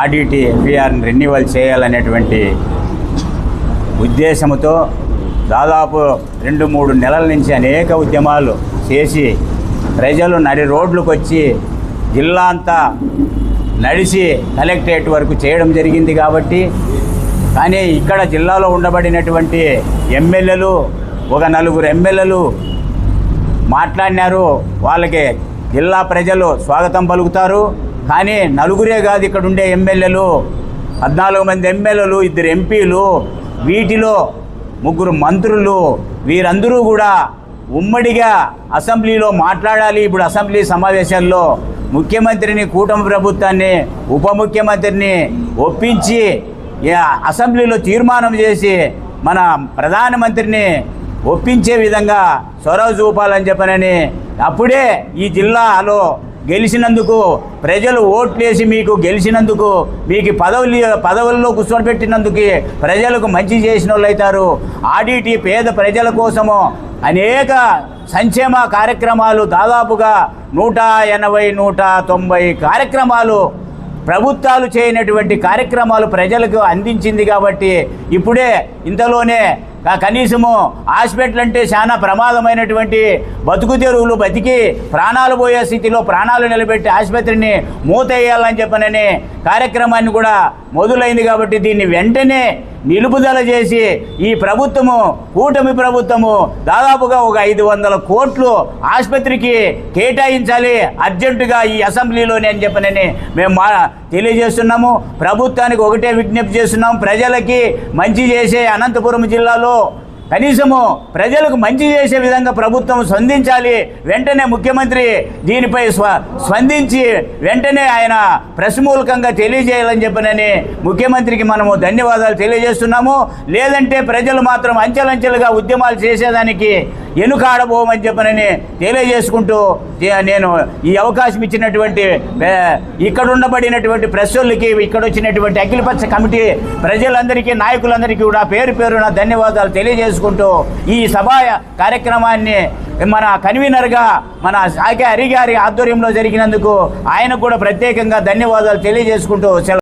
RDT ఎఫ్ఈఆర్ని renewal చేయాలనేటువంటి ఉద్దేశంతో దాదాపు రెండు మూడు నెలల నుంచి అనేక ఉద్యమాలు చేసి ప్రజలు నడి రోడ్లకు వచ్చి జిల్లా అంతా నడిచి కలెక్టరేట్ వరకు చేయడం జరిగింది కాబట్టి కానీ ఇక్కడ జిల్లాలో ఉండబడినటువంటి ఎమ్మెల్యేలు ఒక నలుగురు ఎమ్మెల్యేలు మాట్లాడినారు. వాళ్ళకి జిల్లా ప్రజలు స్వాగతం పలుకుతారు. కానీ నలుగురే కాదు ఇక్కడ ఉండే ఎమ్మెల్యేలు. పద్నాలుగు మంది ఎమ్మెల్యేలు ఇద్దరు ఎంపీలు వీటిలో ముగ్గురు మంత్రులు. వీరందరూ కూడా ఉమ్మడిగా అసెంబ్లీలో మాట్లాడాలి ఇప్పుడు అసెంబ్లీ సమావేశాల్లో. ముఖ్యమంత్రిని కూటమి ప్రభుత్వాన్ని ఉప ముఖ్యమంత్రిని ఒప్పించి అసెంబ్లీలో తీర్మానం చేసి మన ప్రధానమంత్రిని ఒప్పించే విధంగా చొరవ చూపాలని చెప్పనని అప్పుడే ఈ జిల్లాలో గెలిచినందుకు ప్రజలు ఓట్లేసి మీకు గెలిచినందుకు మీకు పదవులు పదవుల్లో కూర్చోబెట్టినందుకు ప్రజలకు మంచి చేసిన వాళ్ళు అవుతారు. ఆడిటి పేద ప్రజల కోసము అనేక సంక్షేమ కార్యక్రమాలు దాదాపుగా నూట ఎనభై నూట తొంభై కార్యక్రమాలు ప్రభుత్వాలు చేయనటువంటి కార్యక్రమాలు ప్రజలకు అందించింది కాబట్టి ఇప్పుడే ఇంతలోనే కనీసము హాస్పిటల్ అంటే చాలా ప్రమాదమైనటువంటి బతుకు తెరువులు బతికి ప్రాణాలు పోయే స్థితిలో ప్రాణాలు నిలబెట్టి ఆసుపత్రిని మూతేయాలని చెప్పనని కార్యక్రమాన్ని కూడా మొదలైంది కాబట్టి దీన్ని వెంటనే నిలుపుదల చేసి ఈ ప్రభుత్వము కూటమి ప్రభుత్వము దాదాపుగా ఒక ఐదు వందల కోట్లు ఆసుపత్రికి కేటాయించాలి అర్జెంటుగా ఈ అసెంబ్లీలోనే అని చెప్పనని మేము మా తెలియజేస్తున్నాము. ప్రభుత్వానికి ఒకటే విజ్ఞప్తి చేస్తున్నాం. ప్రజలకి మంచి చేసే అనంతపురం జిల్లాలో కనీసము ప్రజలకు మంచి చేసే విధంగా ప్రభుత్వం స్పందించాలి. వెంటనే ముఖ్యమంత్రి దీనిపై స్వ స్పందించి వెంటనే ఆయన ప్రశ్మూలకంగా తెలియజేయాలని చెప్పనని ముఖ్యమంత్రికి మనము ధన్యవాదాలు తెలియజేస్తున్నాము. లేదంటే ప్రజలు మాత్రం అంచెలంచెలుగా ఉద్యమాలు చేసేదానికి ఎనుకాడబోమని చెప్పనని తెలియజేసుకుంటూ నేను ఈ అవకాశం ఇచ్చినటువంటి ఇక్కడ ఉండబడినటువంటి ప్రెస్ వాళ్ళకి ఇక్కడ వచ్చినటువంటి అఖిలపక్ష కమిటీ ప్రజలందరికీ నాయకులందరికీ కూడా పేరు పేరున ధన్యవాదాలు తెలియజేసుకుంటూ ఈ సభా కార్యక్రమాన్ని మన కన్వీనర్గా మన సాకే హరి గారి ఆధ్వర్యంలో జరిగినందుకు ఆయనకు కూడా ప్రత్యేకంగా ధన్యవాదాలు తెలియజేసుకుంటూ